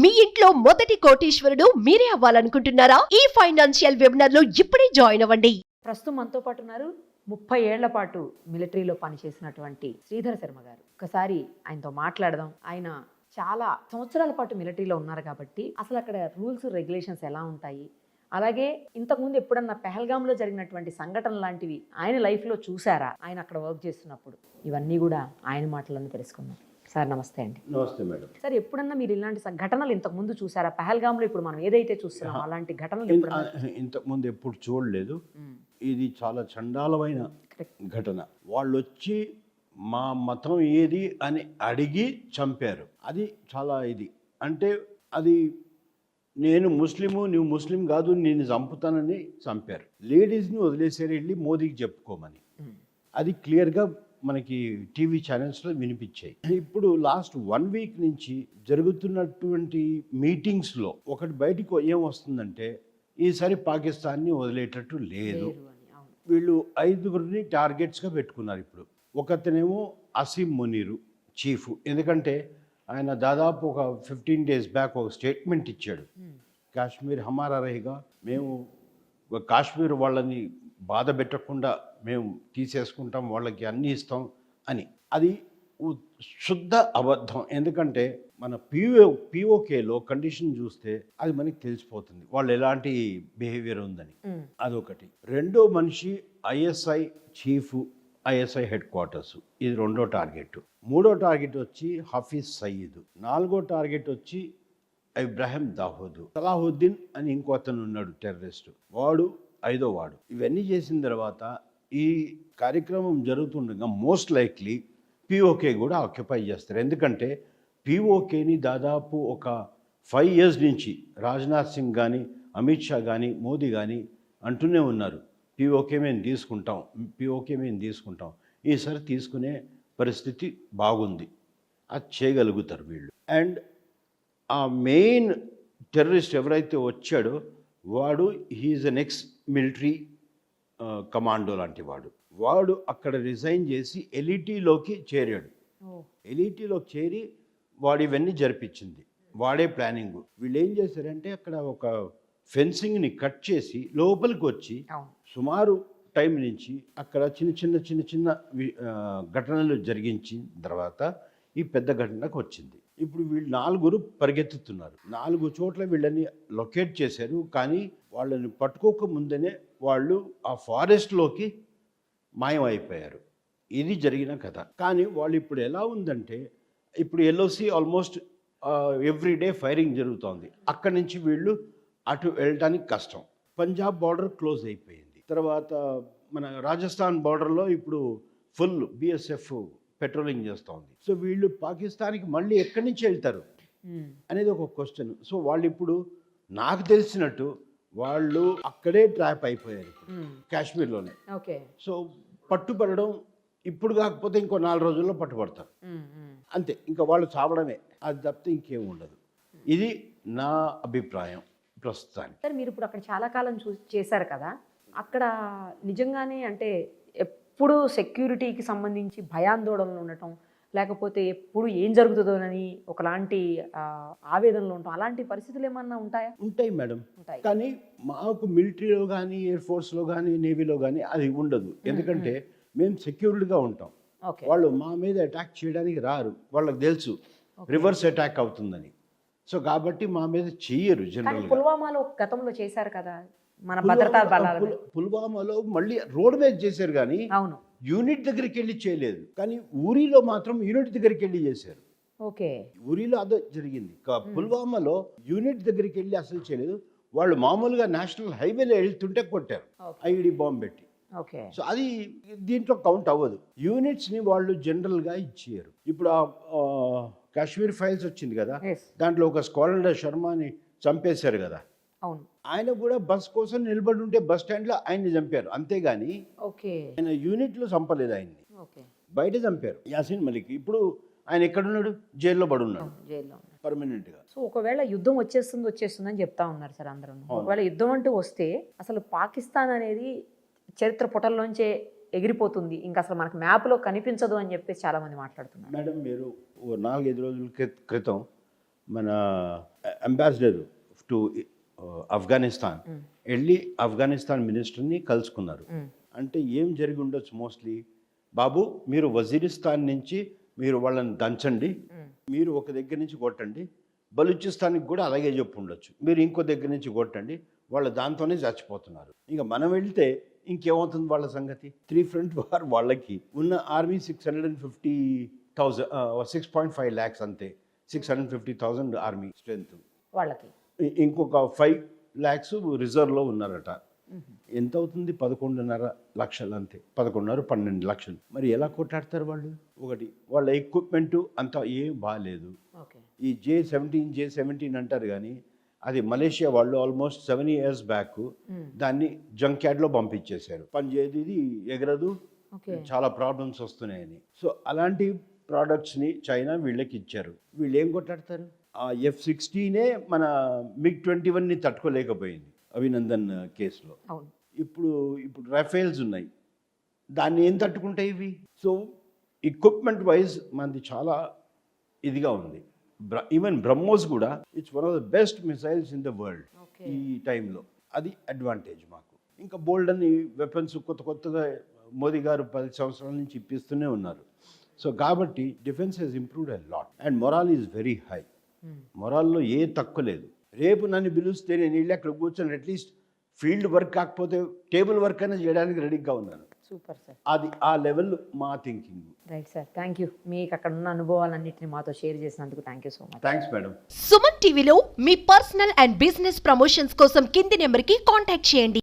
మీ ఇంట్లో మొదటి కోటీశ్వరుడు మీరే అవ్వాలనుకుంటున్నారా? ఈ ఫైనాన్షియల్ వెబినార్లో ఇప్పుడే జాయిన్ అవ్వండి. ప్రస్తుతం మనతో పాటు ఉన్నారు ముప్పై ఏళ్ళ పాటు మిలిటరీలో పనిచేసినటువంటి శ్రీధర్ శర్మ గారు. ఒకసారి ఆయనతో మాట్లాడదాం. ఆయన చాలా సంవత్సరాల పాటు మిలిటరీలో ఉన్నారు కాబట్టి అసలు అక్కడ రూల్స్ రెగ్యులేషన్స్ ఎలా ఉంటాయి? అలాగే ఇంతకుముందు ఎప్పుడన్నా పెహల్గాంలో జరిగినటువంటి సంఘటన లాంటివి ఆయన లైఫ్లో చూసారా? ఆయన అక్కడ వర్క్ చేస్తున్నప్పుడు. ఇవన్నీ కూడా ఆయన మాటలను తెలుసుకుందాం. సార్ నమస్తే అండి. నమస్తే మేడం. సార్ ఎప్పుడన్నా మీరు ఇలాంటి ఘటనలు ఇంతకు ముందు చూసారా? పెహల్గాంలో ఇప్పుడు మనం ఏదైతే చూస్తున్నాం అలాంటి ఘటనలు ఎప్పుడన్నా ఇంతకుముందు ఎప్పుడు చూడలేదు. ఇది చాలా చండాలమైన. ఘటన. వాళ్ళు వచ్చి మా మతం ఏది అని అడిగి చంపారు. అది చాలా ఇది. అంటే అది నేను ముస్లిము నువ్వు ముస్లిం కాదు నేను చంపుతానని చంపారు. లేడీస్ని వదిలేసారు వెళ్ళి మోదీకి చెప్పుకోమని. అది క్లియర్గా మనకి టీవీ ఛానల్స్లో వినిపించాయి. ఇప్పుడు లాస్ట్ వన్ వీక్ నుంచి జరుగుతున్నటువంటి మీటింగ్స్లో ఒకటి బయటకు ఏం వస్తుందంటే ఈసారి పాకిస్తాన్ని వదిలేటట్టు లేదు. వీళ్ళు ఐదుగురిని టార్గెట్స్గా పెట్టుకున్నారు ఇప్పుడు. ఒకతనేమో అసీం మునీరు చీఫ్. ఎందుకంటే ఆయన దాదాపు ఒక ఫిఫ్టీన్ డేస్ బ్యాక్ ఒక స్టేట్మెంట్ ఇచ్చాడు. కాశ్మీర్ హమారా రహిగా మేము కాశ్మీర్ వాళ్ళని బాధ పెట్టకుండా మేము తీసేసుకుంటాం వాళ్ళకి అన్నీ ఇస్తాం అని. అది శుద్ధ అబద్ధం. ఎందుకంటే మన పిఓ పిఓకేలో కండిషన్ చూస్తే అది మనకి తెలిసిపోతుంది. వాళ్ళు ఎలాంటి బిహేవియర్ ఉందని. అదొకటి. రెండో మనిషి ISI chief ISI headquarters ఇది రెండో టార్గెట్ మూడో టార్గెట్ వచ్చి హఫీజ్ సయీద్ నాలుగో టార్గెట్ వచ్చి ఇబ్రాహిం దాహూద్ సలాహుద్దీన్ అని ఇంకో అతను ఉన్నాడు టెర్రరిస్ట్ వాడు ఐదో వాడు. ఇవన్నీ చేసిన తర్వాత ఈ కార్యక్రమం జరుగుతుండగా మోస్ట్ లైక్లీ పిఓకే కూడా ఆక్యుపై చేస్తారు. ఎందుకంటే పిఓకేని దాదాపు ఒక ఫైవ్ ఇయర్స్ నుంచి రాజ్నాథ్ సింగ్ కానీ అమిత్ షా కానీ మోదీ కానీ అంటూనే ఉన్నారు. పిఓకే మేము తీసుకుంటాం పిఓకే మేము తీసుకుంటాం. ఈసారి తీసుకునే పరిస్థితి బాగుంది. అది చేయగలుగుతారు వీళ్ళు. అండ్ ఆ మెయిన్ టెర్రరిస్ట్ ఎవరైతే వచ్చాడో వాడు he's an ex military commando లాంటి వాడు వాడు అక్కడ రిజైన్ చేసి ఎలిటీలోకి చేరాడు. ఎలిటీలోకి చేరి వాడు ఇవన్నీ జరిపించింది. వాడే ప్లానింగ్. వీళ్ళు ఏం చేశారంటే అక్కడ ఒక ఫెన్సింగ్ని కట్ చేసి లోపలికి వచ్చి సుమారు టైం నుంచి అక్కడ చిన్న చిన్న చిన్న చిన్న ఘటనలు జరిగించిన తర్వాత ఈ పెద్ద ఘటనకు వచ్చింది. ఇప్పుడు వీళ్ళు నాలుగురు పరిగెత్తుతున్నారు. నాలుగు చోట్ల వీళ్ళని లొకేట్ చేశారు. కానీ వాళ్ళని పట్టుకోక ముందనే వాళ్ళు ఆ ఫారెస్ట్లోకి మాయమైపోయారు. ఇది జరిగిన కథ. కానీ వాళ్ళు ఇప్పుడు ఎలా ఉందంటే ఇప్పుడు LOC almost every day firing జరుగుతోంది. అక్కడి నుంచి వీళ్ళు అటు వెళ్ళడానికి కష్టం. పంజాబ్ బార్డర్ క్లోజ్ అయిపోయింది. తర్వాత మన రాజస్థాన్ బార్డర్లో ఇప్పుడు ఫుల్ బిఎస్ఎఫ్ పెట్రోలింగ్ చేస్తోంది. సో వీళ్ళు పాకిస్తాన్కి మళ్ళీ ఎక్కడి నుంచి వెళ్తారు. అనేది ఒక క్వశ్చన్. సో వాళ్ళు ఇప్పుడు నాకు తెలిసినట్టు వాళ్ళు అక్కడే ట్రాప్ అయిపోయారు. కాశ్మీర్లోనే. ఓకే. సో పట్టుబడడం ఇప్పుడు కాకపోతే ఇంకో నాలుగు రోజుల్లో పట్టుబడతారు. అంతే ఇంకా వాళ్ళు చావడమే అది తప్పితే ఇంకేం ఉండదు. ఇది నా అభిప్రాయం ప్రస్తుతానికి. సార్ మీరు ఇప్పుడు అక్కడ చాలా కాలం చూ చేశారు కదా అక్కడ నిజంగానే అంటే ఎప్పుడు సెక్యూరిటీకి సంబంధించి భయాందోళనలు ఉండటం లేకపోతే ఎప్పుడు ఏం జరుగుతుందోనని ఒకలాంటి ఆవేదనలు ఉండటం అలాంటి పరిస్థితులు ఏమన్నా ఉంటాయా? ఉంటాయి మేడం. ఉంటాయి. కానీ మాకు మిలిటరీలో కానీ ఎయిర్ ఫోర్స్లో కానీ నేవీలో కానీ అది ఉండదు. ఎందుకంటే మేము. సెక్యూర్డ్గా ఉంటాం. వాళ్ళు మా మీద అటాక్ చేయడానికి రారు. వాళ్ళకి తెలుసు రివర్స్ అటాక్ అవుతుందని. సో కాబట్టి మా మీద చెయ్యరు కానీ జనరల్గా. పుల్వామాలో గతంలో చేశారు కదా మన భద్రతా బలాల. పుల్వామాలో మళ్ళీ రోడ్ మీద చేశారు కానీ అవును. యూనిట్ దగ్గరికి వెళ్ళి చేయలేదు. కానీ ఊరిలో మాత్రం యూనిట్ దగ్గరికి వెళ్ళి చేశారు. ఓకే. ఊరిలో అదే జరిగింది. పుల్వామాలో యూనిట్ దగ్గరికి వెళ్ళి అసలు చేయలేదు. వాళ్ళు మామూలుగా నేషనల్ హైవేలో వెళ్తుంటే కొట్టారు. ఐడి బాంబ్ పెట్టి. ఓకే. సో అది దీంట్లో కౌంట్ అవ్వదు. యూనిట్స్ని వాళ్ళు జనరల్గా ఇచ్చేయరు. ఇప్పుడు కాశ్మీర్ ఫైల్స్ వచ్చింది కదా. దాంట్లో ఒక స్కాలర్ శర్మని చంపేశారు కదా. అవును. ఆయన కూడా బస్ కోసం నిలబడి ఉంటే బస్ స్టాండ్లో ఆయన్ని చంపారు. అంతేగాని ఓకే. ఆయన యూనిట్లో చంపలేదు ఆయన్ని. ఓకే. బయట చంపారు. యాసిన్ మలిక్. ఇప్పుడు ఆయన ఎక్కడున్నాడు? జైల్లో పడి ఉన్నాడు జైల్లో ఉన్నారు. పర్మనెంట్గా. సో ఒకవేళ యుద్ధం వచ్చేస్తుంది వచ్చేస్తుంది అని చెప్తా ఉన్నారు సార్ అందరూ. ఒకవేళ యుద్ధం అంటూ వస్తే అసలు పాకిస్తాన్ అనేది చరిత్ర పుటల్లోంచే ఎగిరిపోతుంది. ఇంకా అసలు మనకు మ్యాప్లో కనిపించదు అని చెప్పేసి చాలా మంది మాట్లాడుతున్నారు. మేడం మీరు నాలుగైదు రోజుల క్రి- క్రితం మన అంబాసిడర్ టు ఆఫ్ఘనిస్తాన్. వెళ్ళి ఆఫ్ఘనిస్తాన్ మినిస్టర్ని కలుసుకున్నారు. అంటే ఏం జరిగి ఉండొచ్చు మోస్ట్లీ? బాబు మీరు వజీరిస్తాన్ నుంచి మీరు వాళ్ళని దంచండి. మీరు ఒక దగ్గర నుంచి కొట్టండి. బలూచిస్తాన్కి కూడా అలాగే చెప్పు ఉండొచ్చు. మీరు ఇంకో దగ్గర నుంచి కొట్టండి. వాళ్ళు దాంతోనే చచ్చిపోతున్నారు. ఇంకా మనం వెళ్తే ఇంకేమవుతుంది వాళ్ళ సంగతి? త్రీ ఫ్రంట్ వార్ వాళ్ళకి ఉన్న army six hundred and fifty thousand six point five lakhs అంతే. Six hundred fifty thousand army strength వాళ్ళకి. ఇంకొక ఫైవ్ ల్యాక్స్ రిజర్వ్లో ఉన్నారట. ఎంత అవుతుంది పదకొండున్నర లక్షలు అంతే. పదకొండున్నర పన్నెండు లక్షలు. మరి ఎలా కొట్టాడతారు వాళ్ళు? ఒకటి వాళ్ళ ఎక్విప్మెంట్ అంతా ఏం బాగాలేదు ఈ జే సెవెంటీన్ జే సెవెంటీన్ అంటారు కానీ అది మలేషియా వాళ్ళు ఆల్మోస్ట్ సెవెన్ ఇయర్స్ బ్యాక్ దాన్ని జంక్ యార్డ్లో పంపించేశారు. పని చేయదు ఇది ఎగరదు. చాలా ప్రాబ్లమ్స్ వస్తున్నాయని. సో అలాంటి ప్రోడక్ట్స్ని చైనా వీళ్ళకి ఇచ్చారు. వీళ్ళు ఏం కొట్టాడతారు ఆ ఎఫ్ సిక్స్టీనే మన మిగ్ ట్వంటీ వన్ని తట్టుకోలేకపోయింది అభినందన్ కేసులో. ఇప్పుడు ఇప్పుడు రఫేల్స్ ఉన్నాయి. దాన్ని ఏం తట్టుకుంటాయి ఇవి? సో ఎక్విప్మెంట్ వైజ్ మనది చాలా ఇదిగా ఉంది. ఈవెన్ బ్రహ్మోస్ కూడా it's one of the best missiles in the world ఈ టైంలో. అది అడ్వాంటేజ్ మాకు. ఇంకా బోల్డ్ అని వెపన్స్ కొత్త కొత్తగా మోదీ గారు పది సంవత్సరాల నుంచి ఇప్పిస్తూనే ఉన్నారు. సో కాబట్టి defence has improved a lot and morale is very high మొరాల్లో ఏ తక్కువ లేదు. రేపు నన్ను పిలిస్తే నేను వెళ్ళి అక్కడ కూర్చొని అట్లీస్ట్ ఫీల్డ్ వర్క్ కాకపోతే టేబుల్ వర్క్ అయినా చేయడానికి రెడీగా ఉన్నాను. సూపర్ సార్ అది ఆ లెవెల్ మా thinking right sir thank you మీకు అక్కడ ఉన్న అనుభవాలన్నింటినీ మాతో షేర్ చేసినందుకు thank you so much thanks madam Suman టీవీలో మీ పర్సనల్ అండ్ బిజినెస్ ప్రమోషన్స్ కోసం కింది నెంబర్కి కాంటాక్ట్ చేయండి.